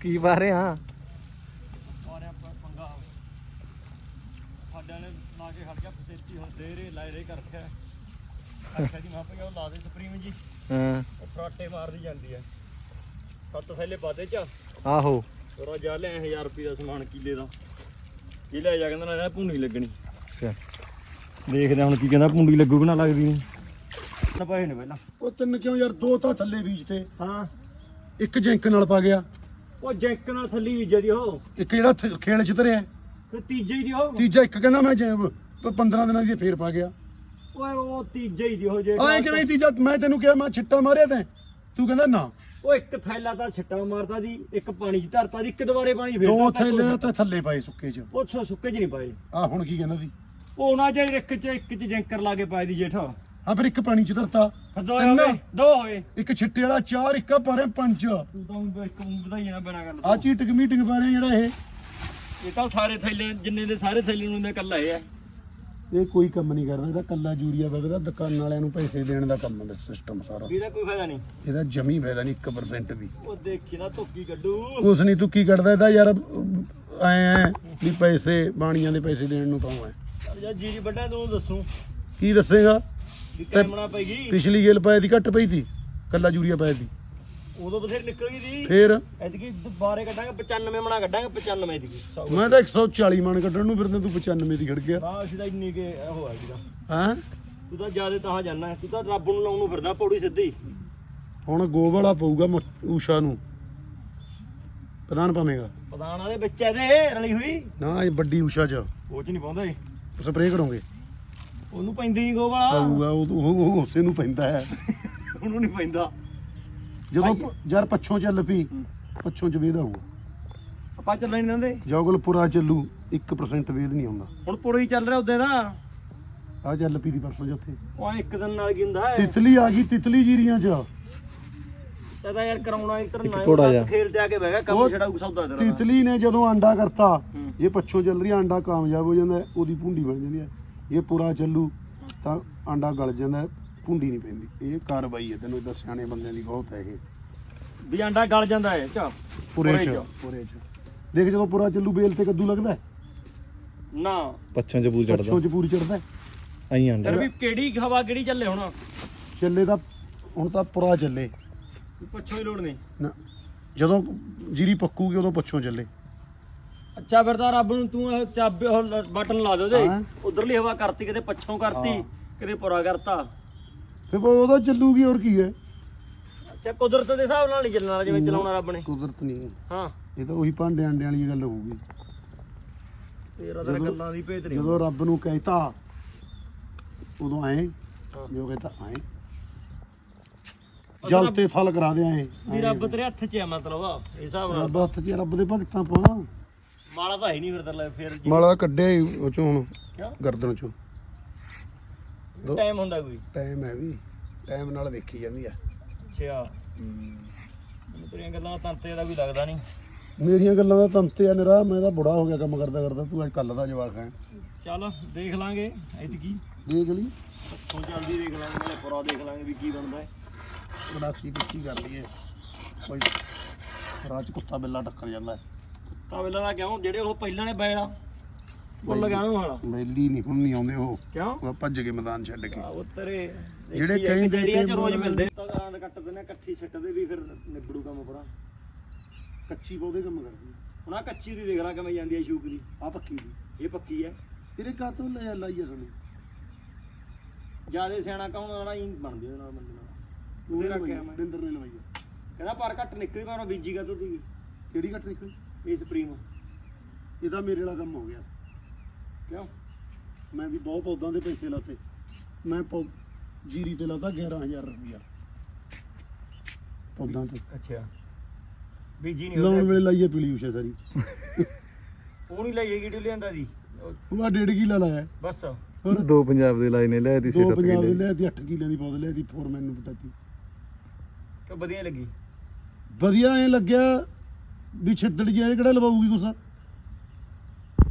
ਕੀ ਪਾ ਰਹੇ ਹਾਂ ਮਾਰਿਆ ਆਪਾਂ ਪੰਗਾ ਸਾਡਿਆਂ ਨੇ ਲਾ ਕੇ ਹਟ ਗਿਆ ਫਸੇਤੀ ਹੁਣ ਦੇ ਰੇ ਲਾਏ ਰੇ ਕਰ ਰੱਖਿਆ। ਅੱਛਾ ਜੀ ਮਾਂ ਪਿਆ ਉਹ ਲਾ ਦੇ ਸਪਰੀਮ ਜੀ। ਹਾਂ। ਉਹ ਫਰਾਟੇ ਮਾਰਦੀ ਜਾਂਦੀ ਹੈ ਸੱਤ ਥੈਲੇ ਵਾਦੇ ਚ। ਆਹੋ। ਤੋਰਾ ਜਾ ਲੈ 1000 ਰੁਪਏ ਦਾ ਸਮਾਨ ਕਿੱਲੇ ਦਾ। ਇਹ ਲੈ ਜਾ ਕਹਿੰਦਾ ਨਾ ਇਹ ਭੂੰਡੀ ਲੱਗਣੀ। ਅੱਛਾ। ਦੇਖਦੇ ਹਾਂ ਹੁਣ ਕੀ ਕਹਿੰਦਾ ਭੂੰਡੀ ਲੱਗੂ ਕਿ ਨਾ ਲੱਗਦੀ। ਨਾ ਪਏ ਨੇ ਪਹਿਲਾਂ। ਉਹ ਤਿੰਨ ਕਿਉਂ ਯਾਰ ਦੋ ਤਾਂ ਥੱਲੇ ਬੀਜ ਤੇ ਹਾਂ। ਇੱਕ ਜੈਂਕ ਨਾਲ ਪਾ ਗਿਆ। ਉਹ ਜੈਂਕ ਨਾਲ ਥੱਲੀ ਵੀਜੇ ਦੀ ਉਹ। ਇੱਕ ਜਿਹੜਾ ਥ- ਖੇਲ ਚ ਧਰਿਆ ਤੇ ਤੀਜੇ ਹੀ ਦੀ ਉਹ। ਤੀਜਾ ਇੱਕ ਕਹਿੰਦਾ ਮੈਂ ਜੈ- ਪ- 15 ਦਿਨਾਂ ਦੀ ਫੇਰ ਪਾ ਗਿਆ। ਓਏ ਉਹ ਤੀਜੇ ਹੀ ਦੀ ਉਹ ਜੇ ਆਏ ਕਿਵੇਂ ਤੀਜਾ? ਮੈਂ ਤੈਨੂੰ ਕਿਹਾ ਮੈਂ ਛਿੱਟਾ ਮਾਰਿਆ ਤੈਂ। ਤੂੰ ਕਹਿੰਦਾ ਨਾ। ਉਹ ਇੱਕ ਥੈਲਾ ਤਾਂ ਛੱਟਾ ਮਾਰਦਾ ਦੀ ਇੱਕ ਪਾਣੀ 'ਚ ਧਰਤਾ ਦੀ ਇੱਕ ਦੁਬਾਰੇ ਪਾਣੀ ਫੇਰ ਦੋ ਧਰਤਾ, ਥੈਲੇ ਤਾਂ ਥੱਲੇ ਪਏ ਸੁੱਕੇ ਚ। ਉਹ ਛੋ ਸੁੱਕੇ 'ਚ ਨਹੀਂ ਪਾਏ। ਆ ਹੁਣ ਕੀ ਕਹਿੰਦਾ ਦੀ ਉਹ ਉਹਨਾਂ 'ਚ ਇੱਕ 'ਚ ਇੱਕ 'ਚ ਜੈਂਕਰ ਲਾ ਕੇ ਪਾਏ ਦੀ ਜੇਠਾ। ਆ ਫਿਰ ਇੱਕ ਪਾਣੀ ਚ ਧਰਤਾ। ਫਿਰ ਦੋ ਤਿੰਨ। ਹੋਏ ਦੋ ਹੋਏ ਇੱਕ ਛਿੱਟੇ ਵਾਲਾ ਚਾਰ ਇੱਕ ਪਾਰੇ ਪੰਜ। ਤੂੰ ਤਾਂ ਊਂ ਇੱਕ ਊਂ ਨਾ ਗੱਲ ਆ ਮੀਟਿੰਗ ਰਿਹਾ ਜਿਹੜਾ ਇਹ। ਇਹ ਤਾਂ ਸਾਰੇ ਥੈਲੇ ਜਿੰਨੇ ਦੇ ਸਾਰੇ ਥੈਲੇ ਨੂੰ ਮੈਂ ਕੱਲਾ ਇਹ ਇਹ ਕੋਈ ਕੰਮ ਨਹੀਂ ਕਰਦਾ ਇਹਦਾ ਕੱਲਾ ਯੂਰੀਆ ਵਗਦਾ ਦੁਕਾਨ ਵਾਲਿਆਂ ਨੂੰ ਪੈਸੇ ਦੇਣ ਦਾ ਕੰਮ ਹੈ ਸਿਸਟਮ ਸਾਰਾ। ਇਹਦਾ ਕੋਈ ਫਾਇਦਾ ਨਹੀਂ। ਇਹਦਾ ਜਮੀ ਫਾਇਦਾ ਨਹੀਂ 1% ਵੀ। ਉਹ ਦੇਖੀ ਨਾ ਧੋਕੀ ਕੱਢੂ। ਕੁਛ ਨਹੀਂ ਤੂੰ ਕੀ ਕੱਢਦਾ ਇਹਦਾ ਯਾਰ? ਐ ਐ ਵੀ ਪੈਸੇ ਬਾਣੀਆਂ ਦੇ ਪੈਸੇ ਦੇਣ ਨੂੰ ਤਾਂ ਐ। ਚੱਲ ਯਾਰ ਜੀਰੀ ਵੱਡਾ ਤੂੰ ਦੱਸੂ। ਕੀ ਦੱਸੇਗਾ? ਵੀ ਕੈਮਣਾ ਪੈਗੀ ਪਿਛਲੀ ਗੇਲ ਪਾਏ ਦੀ ਘੱਟ ਪਈ ਤੀ। ਕੱਲਾ ਯੂਰੀਆ ਪਾਇਆ ਦੀ। ਉਦੋਂ ਬਥੇਰੀ ਨਿਕਲ ਗਈ ਦੀ ਫੇਰ? ਐਤਕੀ ਦੁਬਾਰੇ ਕੱਢਾਂਗੇ 95 ਮਣਾ ਕੱਢਾਂਗੇ 95 ਦੀ। ਮੈਂ ਤਾਂ 140 ਮਣ ਕੱਢਣ ਨੂੰ ਫਿਰਦਾ ਤੂੰ 95 ਦੀ ਖੜ ਗਿਆ। ਨਾ ਅਸੀਂ ਤਾਂ ਇੰਨੀ ਕੇ ਉਹ ਆ ਹਾਂ? ਤੂੰ ਤਾਂ ਜ਼ਿਆਦਾ ਤਾਂ ਜਾਣਾ ਤੂੰ ਤਾਂ ਰੱਬ ਨੂੰ ਲਾਉਣ ਨੂੰ ਫਿਰਦਾ ਪੌੜੀ ਸਿੱਧੀ। ਹੁਣ ਗੋ ਵਾਲਾ ਪਊਗਾ ਊਸ਼ਾ ਨੂੰ। ਪ੍ਰਧਾਨ ਪਾਵੇਂਗਾ ਪਦਾਨਾ ਦੇ ਵਿੱਚ ਇਹਦੇ ਰਲੀ ਹੋਈ। ਨਾ ਇਹ ਵੱਡੀ ਊਸ਼ਾ ਚ। ਉਹ ਚ ਨਹੀਂ ਪਾਉਂਦਾ ਇਹ। ਸਪਰੇਅ ਕਰੋਗੇ। ਉਹਨੂੰ ਪੈਂਦੀ ਨਹੀਂ ਗੋਵਾ ਆਊਗਾ ਉਹ ਉਹ- ਉਹ ਉਸੇ ਨੂੰ ਪੈਂਦਾ ਹੈ। ਉਹਨੂੰ ਨਹੀਂ ਪੈਂਦਾ। ਜਦੋਂ ਪ- ਯਾਰ ਪੱਛੋਂ ਚੱਲ ਪਈ ਪੱਛੋਂ ਚ ਵੇਦ ਆਊਗਾ। ਆਪਾਂ ਚੱਲਣ ਨਹੀਂ ਦਿੰਦੇ। ਜੋਗਲ ਪੁਰਾ ਚੱਲੂ 1% ਵੇਦ ਨਹੀਂ ਆਉਂਦਾ। ਹੁਣ ਪੁਰੋ ਹੀ ਚੱਲ ਰਿਹਾ ਉਦੋਂ ਦਾ। ਆ ਚੱਲ ਪਈ ਦੀ ਪਰਸੋਂ ਜਿੱਥੇ ਉਹ ਇੱਕ ਦਿਨ ਨਾਲ ਕੀ ਹੁੰਦਾ ਹੈ। ਤਿਤਲੀ ਆ ਗਈ ਤਿਤਲੀ ਜੀਰੀਆਂ ਚ। ਤਾਂ ਤਾਂ ਯਾਰ ਕਰਾਉਣਾ ਇੱਕ ਤਰ੍ਹਾਂ ਨਾ ਜਿਹਾ। ਖੇਲ ਤੇ ਆ ਕੇ ਬਹਿ ਗਿਆ ਕੰਮ ਛੜਾ ਸੌਦਾ ਤੇਰਾ। ਤਿਤਲੀ ਨੇ ਜਦੋਂ ਆਂਡਾ ਕਰਤਾ। ਜੇ ਪੱਛੋਂ ਚੱਲ ਰਹੀ ਆਂਡਾ ਕਾਮਯਾਬ ਹੋ ਜਾਂਦਾ ਹੈ, ਉਹਦੀ ਭੁੰਡੀ ਬਣ ਜਾਂਦੀ ਹੈ। ਇਹ ਪੂਰਾ ਚੱਲੂ ਤਾਂ ਆਂਡਾ ਗਲ ਜਾਂਦਾ ਭੁੰਡੀ ਨਹੀਂ ਪੈਂਦੀ। ਇਹ ਕਾਰਵਾਈ ਹੈ ਤੈਨੂੰ ਇਦਾਂ ਸਿਆਣੇ ਬੰਦਿਆਂ ਦੀ ਬਹੁਤ ਹੈ ਇਹ। ਵੀ ਅੰਡਾ ਗਲ ਜਾਂਦਾ ਹੈ ਚਾ ਪੂਰੇ ਪੂਰੇ ਚ। ਪੂਰੇ ਚ। ਦੇਖ ਜਦੋਂ ਪੂਰਾ ਚੱਲੂ ਬੇਲ ਤੇ ਕੱਦੂ ਲੱਗਦਾ? ਹੈ, ਨਾ। ਪੱਛੋਂ ਚ ਬੂਰ ਚੜਦਾ। ਪੱਛੋਂ ਚ ਪੂਰੀ ਚੜਦਾ? ਹੈ। ਆਈ ਆਂਡਾ। ਫਿਰ ਵੀ ਕਿਹੜੀ ਹਵਾ ਕਿਹੜੀ ਚੱਲੇ ਹੁਣ? ਚੱਲੇ ਤਾਂ ਹੁਣ ਤਾਂ ਪੂਰਾ ਚੱਲੇ। ਪੁੱਛੋ ਹੀ ਲੋੜ ਨਹੀਂ। ਨਾ ਜਦੋਂ ਜੀਰੀ ਪੱਕੂਗੀ ਉਦੋਂ ਪੱਛੋਂ ਚੱਲੇ। ਅੱਛਾ ਫਿਰ ਤਾਂ ਰੱਬ ਨੂੰ ਤੂੰ ਇਹ ਚਾਬੇ ਉਹ ਲ- ਬਟਨ ਲਾ ਦੇ ਉਹਦੇ ਹਾਂ। ਉਧਰਲੀ ਹਵਾ ਕਰਤੀ ਕਿਤੇ ਪੱਛੋਂ ਕਰਤੀ ਕਿਤੇ ਪੁਰਾ ਕਰਤਾ। ਫਿਰ ਉਹਦਾ ਚੱਲੂਗੀ ਹੋਰ ਕੀ ਹੈ? ਅੱਛਾ ਕੁਦਰਤ ਦੇ ਹਿਸਾਬ ਨਾਲ ਨਹੀਂ ਚੱਲਣ ਜਿਵੇਂ ਚਲਾਉਣਾ ਰੱਬ ਨੇ। ਕੁਦਰਤ ਨਹੀਂ ਹਾਂ। ਇਹ ਤਾਂ ਉਹੀ ਭਾਂਡੇ ਆਂਡੇ ਵਾਲੀ ਗੱਲ ਹੋਊਗੀ। ਤੇਰਾ ਤਾਂ ਗੱਲਾਂ ਦੀ ਭੇਤ ਨਹੀਂ ਜਦੋਂ ਰੱਬ ਨੂੰ ਕਹਿਤਾ ਉਦੋਂ ਆਏ। ਜੋ ਕਹਿਤਾ ਆਏ। ਜਲ ਤੇ ਫਲ ਕਰਾ ਦੇ ਆਏ ਵੀ ਰੱਬ ਤੇਰੇ ਹੱਥ 'ਚ ਆ ਮਤਲਬ ਇਸ ਹਿਸਾਬ ਨਾਲ। ਰੱਬ ਹੱਥ 'ਚ ਰੱਬ ਦੇ ਭਗਤਾਂ ਪਾ ਮਾਲਾ ਤਾਂ ਹੈ ਨਹੀਂ ਫਿਰ ਤੇਰੇ ਫਿਰ ਜੀ। ਮਾਲਾ ਕੱਢਿਆ ਹੀ ਉਹ ਚੋਂ ਹੁਣ ਕਿਉਂ? ਗਰਦਨ ਚੋਂ। ਟਾਈਮ ਹੁੰਦਾ ਕੋਈ? ਟਾਈਮ ਹੈ ਵੀ। ਟਾਈਮ ਨਾਲ ਵੇਖੀ ਜਾਂਦੀ ਆ। ਅੱਛਾ। ਮੈਨੂੰ ਤੇਰੀਆਂ ਗੱਲਾਂ ਦਾ ਤੰਤੇ ਦਾ ਕੋਈ ਲੱਗਦਾ ਨਹੀਂ। ਮੇਰੀਆਂ ਗੱਲਾਂ ਦਾ ਤੰਤੇ ਆ ਨਿਰਾ ਮੈਂ ਤਾਂ ਬੁੜਾ ਹੋ ਗਿਆ ਕੰਮ ਕਰਦਾ ਕਰਦਾ ਤੂੰ ਅੱਜ ਕੱਲ ਦਾ ਜਵਾਕ ਹੈ। ਚੱਲ ਦੇਖ ਲਾਂਗੇ ਐਤਕੀ। ਦੇਖ ਲਈ। ਹੁਣ ਜਲਦੀ ਦੇਖ ਲਾਂਗੇ ਨਾਲੇ ਪੁਰਾ ਦੇਖ ਲਾਂਗੇ ਵੀ ਕੀ ਬਣਦਾ ਹੈ। ਬੜਾਸੀ ਕੀ ਕਰ ਲਈਏ। ਕੋਈ 'ਚ ਕੁੱਤਾ ਬਿੱਲਾ ਟੱਕਰ ਜਾਂਦਾ ਹੈ। ਤਾਂ ਵੇਲਾ ਦਾ ਕਿਉਂ? ਜਿਹੜੇ ਉਹ ਪਹਿਲਾਂ ਨੇ ਬੈਲਾ ਗਿਆ ਉਹਨੂੰ ਹਾਲਾ ਮੈਲੀ ਨਹੀਂ ਹੁਣ ਨਹੀਂ ਆਉਂਦੇ ਉਹ। ਕਿਉਂ? ਉਹ ਭੱਜ ਕੇ ਮੈਦਾਨ ਛੱਡ ਕੇ। ਆ ਉਹ ਤੇਰੇ ਜਿਹੜੇ ਕਈ ਦੇ ਜਿਹੜੀਆਂ ਚ ਤੇ ਰੋਜ਼ ਮਿਲਦੇ। ਤਾਂ ਰਾਂ ਕੱਟਦੇ ਨੇ ਇਕੱਠੀ ਸਿੱਟਦੇ ਵੀ ਫਿਰ ਨਿਬੜੂ ਕੰਮ ਪਰਾ ਕੱਚੀ ਪੌਦੇ ਕੰਮ ਕਰਦੀ ਹੁਣ ਆ ਕੱਚੀ ਦੀ ਦੇਖ ਲਾ ਕਿਵੇਂ ਜਾਂਦੀ ਹੈ ਸ਼ੂਕ ਦੀ ਆ ਪੱਕੀ ਦੀ। ਇਹ ਪੱਕੀ ਹੈ ਤੇਰੇ ਕਾਤੋਂ ਲੈ ਲਾਈਏ ਸਾਨੂੰ। ਜਿਆਦੇ ਸਿਆਣਾ ਕੌਣ ਵਾਲਾ ਹੀ ਬਣਦੀ ਉਹਦੇ ਨਾਲ ਬੰਦੇ ਨਾਲ। ਉਹਦੇ ਰੱਖਿਆ ਮੈਂ? ਬਿੰਦਰ ਨੇ ਲਵਾਈ ਆ। ਕਹਿੰਦਾ ਪਰ ਘੱਟ ਨਿਕਲੀ ਪਰ ਬੀਜੀ ਕਾ ਦੀ ਕਿਹੜੀ ਘਟ ਨਿਕਲੀ? ਇਹ ਸੁਪਰੀਮ ਇਹਦਾ ਮੇਰੇ ਵਾਲਾ ਕੰਮ ਹੋ ਗਿਆ। ਕਿਉਂ? ਮੈਂ ਵੀ ਬਹੁਤ ਪੌਦਾਂ ਦੇ ਪੈਸੇ ਲਾਤੇ। ਮੈਂ ਪੌ ਜੀਰੀ ਤੇ ਲਾਤਾ 11000 ਰੁਪਇਆ। ਪੌਦਾਂ ਤੇ। ਅੱਛਾ। ਬੀਜੀ ਨਹੀਂ ਲਾਉਣ ਹੁੰਦਾ ਵੇਲੇ ਲਾਈਏ ਪੀਲੀ ਉਸ਼ਾ ਸਾਰੀ। ਉਹ ਨਹੀਂ ਲਈਏ ਕਿਹੜੀ ਲਿਆਂਦਾ ਦੀ ਉਹ ਉਹ ਆ ਡੇਢ ਕਿੱਲਾ ਲਾਇਆ। ਬਸ। ਹੋਰ? ਦੋ ਪੰਜਾਬ ਦੇ ਲਾਏ ਨੇ ਲੈ ਦੀ ਦੋ 6-7 ਪੰਜਾਬ ਦੇ ਕਿਲੇ ਲਿਆ ਦੀ 8 ਕਿੱਲਿਆਂ ਦੀ ਪੌਦ ਲਿਆ ਦੀ ਫੋਰ ਮੈਨੂੰ ਪਟਾਤੀ। ਕਿ ਵਧੀਆ ਲੱਗੀ? ਵਧੀਆ ਐ ਲੱਗਿਆ ਵੀ ਛਿੱਦੜ ਜਿਹਾ ਇਹ ਕਿਹੜਾ ਲਵਾਉਗੀ ਕੁਛ?